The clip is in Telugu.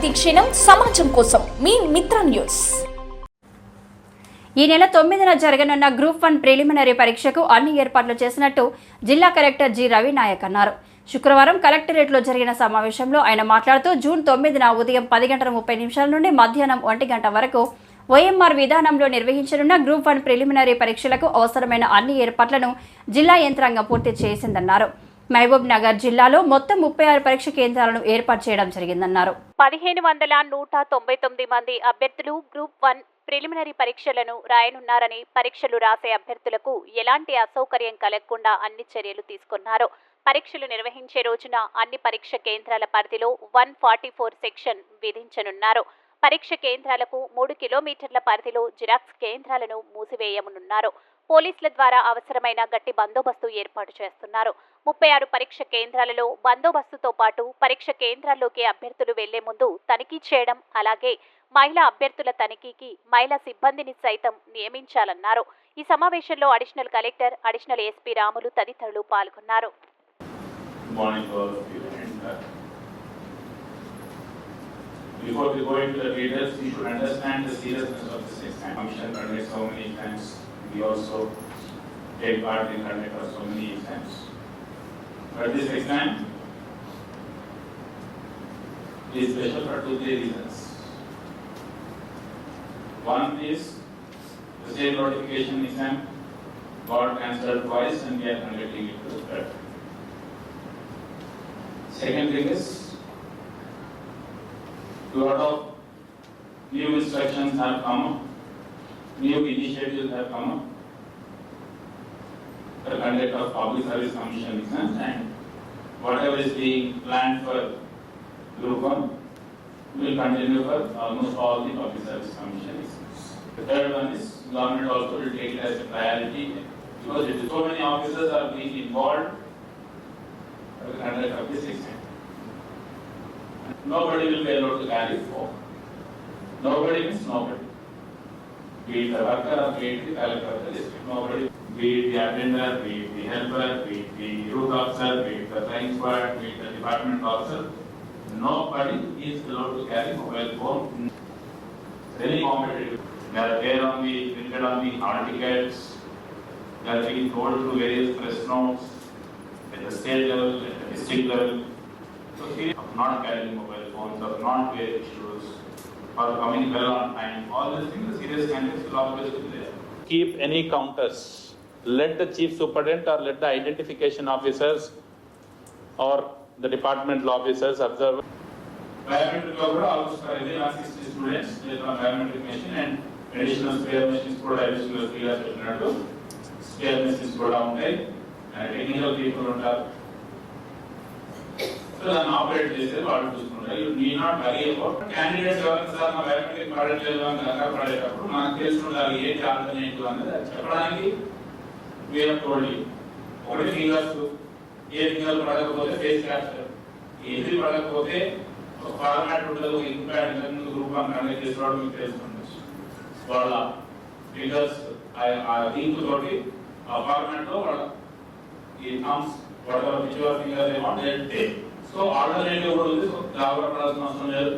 ప్రతిక్షణం సమాజం కోసం మీ మిత్ర న్యూస్. ఈ నెల తొమ్మిదిన జరగనున్న గ్రూప్ వన్ ప్రిలిమినరీ పరీక్షకు అన్ని ఏర్పాట్లు చేసినట్టు జిల్లా కలెక్టర్ జి రవినాయక్ అన్నారు. శుక్రవారం కలెక్టరేట్లో జరిగిన సమావేశంలో ఆయన మాట్లాడుతూ జూన్ తొమ్మిదిన ఉదయం పది గంటల ముప్పై నిమిషాల నుండి మధ్యాహ్నం ఒంటి గంట వరకు ఓఎంఆర్ విధానంలో నిర్వహించనున్న గ్రూప్ వన్ ప్రిలిమినరీ పరీక్షలకు అవసరమైన అన్ని ఏర్పాట్లను జిల్లా యంత్రాంగం పూర్తి చేసిందన్నారు. మహబూబ్ నగర్ జిల్లాలో మొత్తం ముప్పై ఆరు పరీక్ష కేంద్రాలను ఏర్పాటు చేయడం జరిగిందన్నారు. పదిహేను వందల నూట తొంభై తొమ్మిది మంది అభ్యర్థులు గ్రూప్ వన్ ప్రిలిమినరీ పరీక్షలను రాయనున్నారని పరీక్షలు రాసే అభ్యర్థులకు ఎలాంటి అసౌకర్యం కలగకుండా అన్ని చర్యలు తీసుకున్నారు. పరీక్షలు నిర్వహించే రోజున అన్ని పరీక్ష కేంద్రాల పరిధిలో వన్ ఫార్టీ ఫోర్ సెక్షన్ విధించనున్నారు. పరీక్ష కేంద్రాలకు మూడు కిలోమీటర్ల పరిధిలో జిరాక్స్ కేంద్రాలను మూసివేయనున్నారు. పోలీసుల ద్వారా అవసరమైన గట్టి బందోబస్తు ఏర్పాటు చేస్తున్నారు. ముప్పై ఆరు పరీక్ష కేంద్రాలలో బందోబస్తుతో పాటు పరీక్ష కేంద్రాల్లోకి అభ్యర్థులు వెళ్ళే ముందు తనిఖీ చేయడం అలాగే మహిళా అభ్యర్థుల తనిఖీకి మహిళా సిబ్బందిని సైతం నియమించాలన్నారు. ఈ సమావేశంలో additional collector additional SP Ramulu తదితరులు పాల్గొన్నారు. Before we go into the details, we should understand the seriousness of this exam. Commission conducts so many exams, we also take part in conduct of so many exams. But this exam is special for two, three reasons. One is the state notification exam got cancelled twice and we are conducting it to the third. Second thing is, lot of new instructions have come new initiatives have come up. The conduct of public service commission exams and whatever is being planned for group one will continue for almost all the public service commission. The third one is government also will take it as a priority because is so many officers are being involved for the conduct of this exam. Nobody will be allowed to carry forward. Nobody means nobody. Be it the worker or be it the collector of the district, nobody. Be it the attender, be it the helper, be it the route officer, be it the flying squad, be it the department officer. Nobody is allowed to carry mobile phone. Very competitive. They are there on the, printed on the hall. They are being told through various press notes at the state level, at the district level. So serious of not carrying mobile phones, of not wearing shoes, or coming well on time, all these things, the serious candidates will always be there. keep any counters. Let the chief superintendent or let the identification officers or the departmental officers observe. Biometric లో కూడా ఆల్మోస్ట్ ఇది నా sixty students biometric machine and additional spare machines కూడా అడిషనల్ ఫ్రీగా పెట్టినట్టు స్పేర్ మెషిన్స్ కూడా ఉంటాయి అండ్ టెక్నికల్ పీపుల్ ఉంటారు సో దాన్ని ఆపరేట్ చేసేది వాళ్ళు చూసుకుంటారు you not worry about candidates ఎవరైనా సార్? మా బయోమెట్రిక్ పడట్లేదు అని కంగారు పడేటప్పుడు మనకు ఏ ఉండాలి ఏంటి ఆల్టర్నేటివ్ అనేది చెప్పడానికి వేరే తోడి ఒకటి ఫింగర్స్ ఏ ఫింగర్ పడకపోతే ఫేస్ క్యాప్చర్ ఏది పడకపోతే ఒక ఫార్మాట్ ఉండదు ఒక ఇంపాక్ట్ గ్రూప్ అని కండక్ట్ చేసేవాడు మీకు తెలుసుకుంటుంది వాళ్ళ ఫిగర్స్ ఆ లింక్ తోటి ఆ ఫార్మాట్లో వాళ్ళ ఈ thumbs whatever which finger they want they so alternative కూడా ఉంది సో పడాల్సిన అవసరం లేదు.